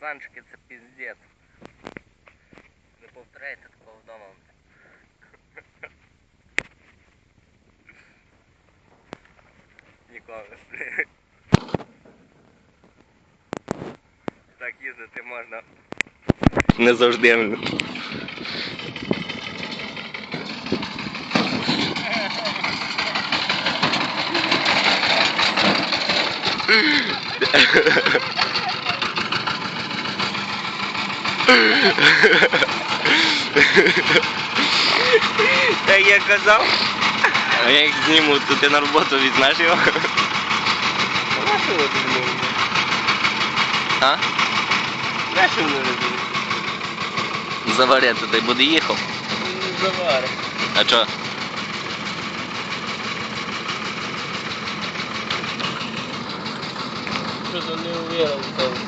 Пацанчики, це піздець. Не повторяйте такого вдома. Ніколи. Так їздити можна. Не завжди. Так я казав. А я їх зніму, то ти на роботу візьмеш його. Нашого не А? Нашого не робили. Заварити, ти буде їхав. Не завари. А чо? Що то не увірив тому.